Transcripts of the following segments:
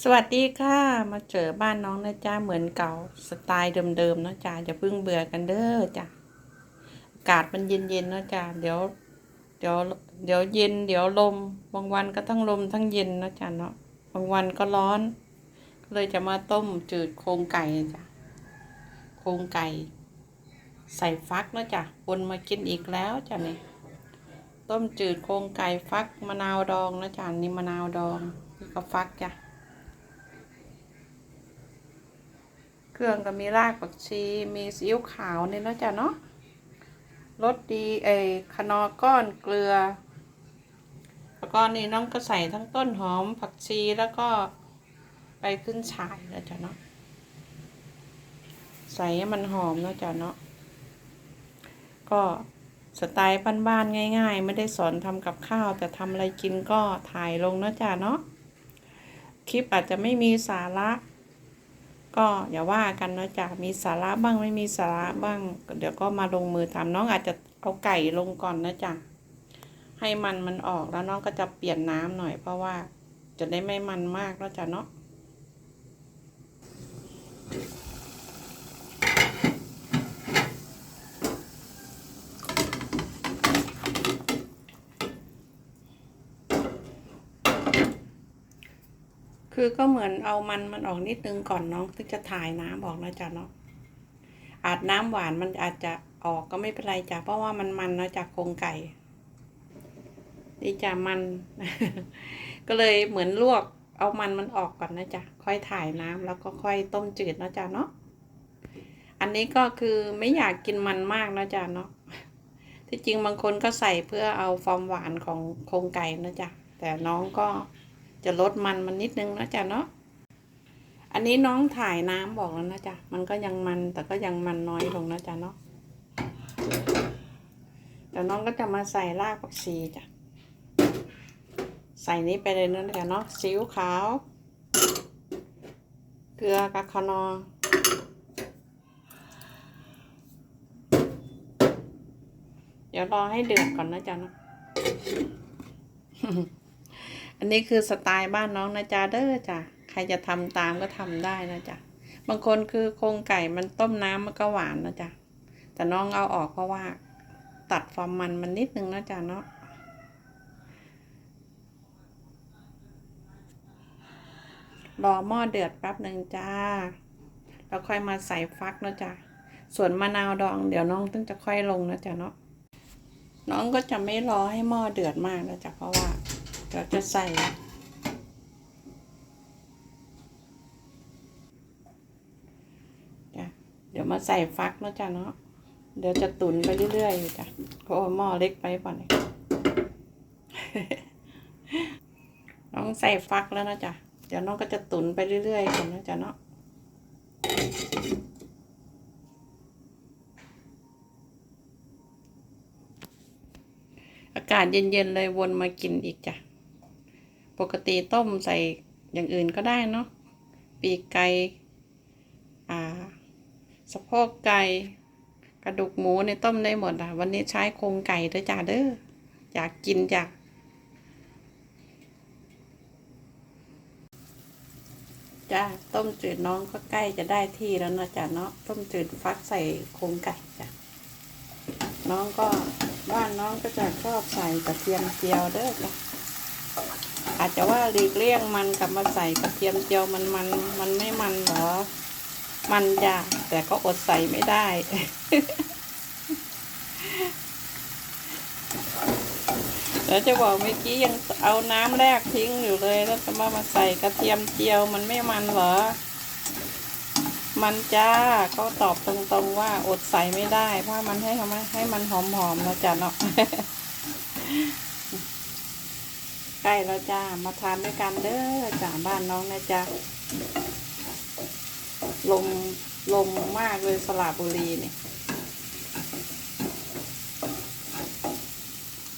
สวัสดีค่ะ มาเจอบ้านน้องนะจ๊ะเหมือนเก่าสไตล์เดิมๆนะจ๊ะอย่าเพิ่งเบื่อกันเด้อจ้ะอากาศมันเย็นๆนะจ๊ะเดี๋ยว เดี๋ยวเดี๋ยวเย็น เดี๋ยวลมบางวันก็ทั้งลมทั้งเย็นนะจ๊ะเนาะบางวันก็ร้อนก็เลยจะมาต้มจืดโครงไก่จ้ะโครงไก่ ใส่ฟักนะจ๊ะวนมากินอีกแล้วจ้ะนี่ต้มจืดโครงไก่ฟักมะนาวดองนะจ๊ะนี่มะนาวดองนี่ก็ฟักจ้ะ เครื่องก็มีรากผักชี มีซีอิ๊วขาวเนี่เนะจ้ะเนาะรสดีเอยขนอก้อนเกลือ แล้วก็นี่น้องก็ใส่ทั้งต้นหอมผักชีแล้วก็ไปขึ้นฉ่ายแล้วจ้ะเนาะใส่ให้มันหอมนะจ้ะเนาะก็สไตล์บ้านๆง่าย ๆ ไม่ได้สอนทำกับข้าว แต่ทำอะไรกินก็ถ่ายลงนะจ้ะเนาะคลิปอาจจะไม่มีสาระ ก็อย่าว่ากันเนาะจ้ะมีสาระบ้างไม่มีสาระบ้าง เดี๋ยวก็มาลงมือทำน้องอาจจะเอาไก่ลงก่อนนะจ้ะให้มันมันออกแล้วน้องก็จะเปลี่ยนน้ำหน่อยเพราะว่าจะได้ไม่มันมากแล้วจ้ะเนาะ คือก็เหมือนเอามันมันออกนิดนึงก่อนน้องถึงจะถ่ายน้ำออกนะจ๊ะเนาะอาจน้ำหวานมันอาจจะออกก็ไม่เป็นไรจ้ะเพราะว่ามันมันเนาะจากโครงไก่นี่จ้ะมัน ก็เลยเหมือนลวก เอามันมันออกก่อนนะจ๊ะค่อยถ่ายน้ำแล้วก็ค่อยต้มจืดนะจ๊ะเนาะอันนี้ก็คือไม่อยากกินมันมากนะจ๊ะเนาะที่จริงบางคนก็ใส่เพื่อเอาความหวานของโครงไก่นะจ๊ะแต่น้องก็ จะลดมันมันนิดนึงนะจ๊ะเนาะอันนี้น้องถ่ายน้ำบอกแล้วนะจ๊ะมันก็ยังมันแต่ก็ยังมันน้อยลงนะจ๊ะเนาะแต่น้องก็จะมาใส่รากผักชีจ้ะใส่นี้ไปเลยนะจ๊ะเนาะซีอิ๊วขาวเกลือกากคนอเดี๋ยวรอให้เดือดก่อนนะจ๊ะเนาะ อันนี้คือสไตล์บ้านน้องนะจ๊ะเด้อจ้ะใครจะทำตามก็ทำได้นะจ๊ะบางคนคือโครงไก่มันต้มน้ำมันก็หวานนะจ๊ะแต่น้องเอาออกเพราะว่า ตัดความมันมันนิดนึงนะจ๊ะเนาะรอหม้อเดือดแป๊บหนึ่งจ้า แล้วค่อยมาใส่ฟักนะจ๊ะ ส่วนมะนาวดองเดี๋ยวน้องต้องจะค่อยลงนะจ๊ะเนาะ น้องก็จะไม่รอให้หม้อเดือดมากนะจ๊ะเพราะว่า เดี๋ยวจะใส่จ้ะเดี๋ยวมาใส่ฟักเนาะจ้ะเนาะเดี๋ยวจะตุนไปเรื่อยๆอยู่จ้ะเพราะหม้อเล็กไปป่ะเนี่ยน้องใส่ฟักแล้วนะจ๊ะเดี๋ยวน้องก็จะตุนไปเรื่อยๆก่อนนะจ๊ะเนาะอากาศเย็นๆเลยวนมากินอีกจ้ะ ปกติต้มใส่อย่างอื่นก็ได้เนาะ ปีกไก่อ่าสะโพกไก่ กระดูกหมูในต้มได้หมดอะ วันนี้ใช้โครงไก่ด้วยจ้าเด้อ อยากกินจ้ะจ้าต้มจืดน้องก็ใกล้จะได้ที่แล้วนะจ้ะเนาะ ต้มจืดฟักใส่โครงไก่จ้ะ น้องก็บ้านน้องก็จะชอบใส่กระเทียมเจียวเด้อจ้ะ อาจจะว่าหลีกเลี่ยงมันกลับมาใส่กระเทียมเจียวมันมันมันไม่มันเหรอ มันจ้ะแต่ก็อดใส่ไม่ได้เดี๋ยวจะบอกเมื่อกี้ยังเอาน้ำแรกทิ้งอยู่เลย แล้วจะมามาใส่กระเทียมเจียวมันไม่มันเหรอ มันจ้าก็ตอบตรงๆว่าอดใส่ไม่ได้ เพราะมันให้ทำให้มันหอมๆนะจ๊ะเนาะ ใกล้แล้วจ้า มาทานด้วยกันเด้อจ้าบ้านน้องนะจ๊ะลมลมมากเลยสระบุรีเนี่ย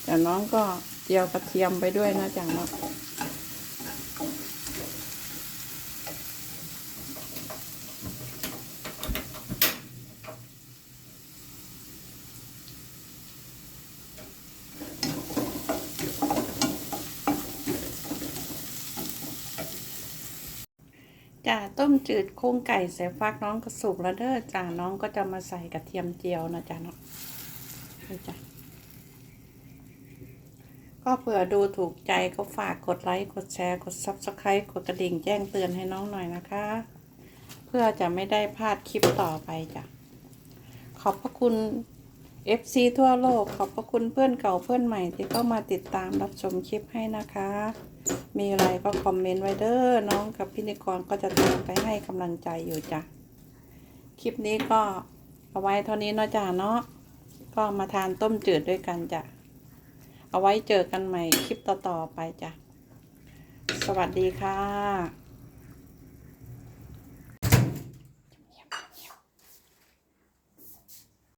แต่น้องก็เจียวกระเทียมไปด้วยนะจ๊ะเนาะ จ้าต้มจืดโครงไก่ใส่ฟักน้องก็สุกแล้วเด้อจ้าน้องก็จะมาใส่กระเทียมเจียวนะจ้าเนาะนี่จ้ะก็เผื่อดูถูกใจก็ฝากกดไลค์กดแชร์กด subscribe กดกระดิ่งแจ้งเตือนให้น้องหน่อยนะคะ เพื่อจะไม่ได้พลาดคลิปต่อไปจ้ะขอบพระคุณ FC ทั่วโลกขอบพระคุณเพื่อนเก่าเพื่อนใหม่ที่เข้ามาติดตามรับชมคลิปให้นะคะ มีอะไรก็คอมเมนต์ไว้เด้อน้องกับพิธีกรก็จะตามไปให้กำลังใจอยู่จ้ะ คลิปนี้ก็เอาไว้เท่านี้เนาะจ้ะเนาะก็มาทานต้มจืดด้วยกันจ้ะ เอาไว้เจอกันใหม่คลิปต่อๆไปจ้ะ สวัสดีค่ะ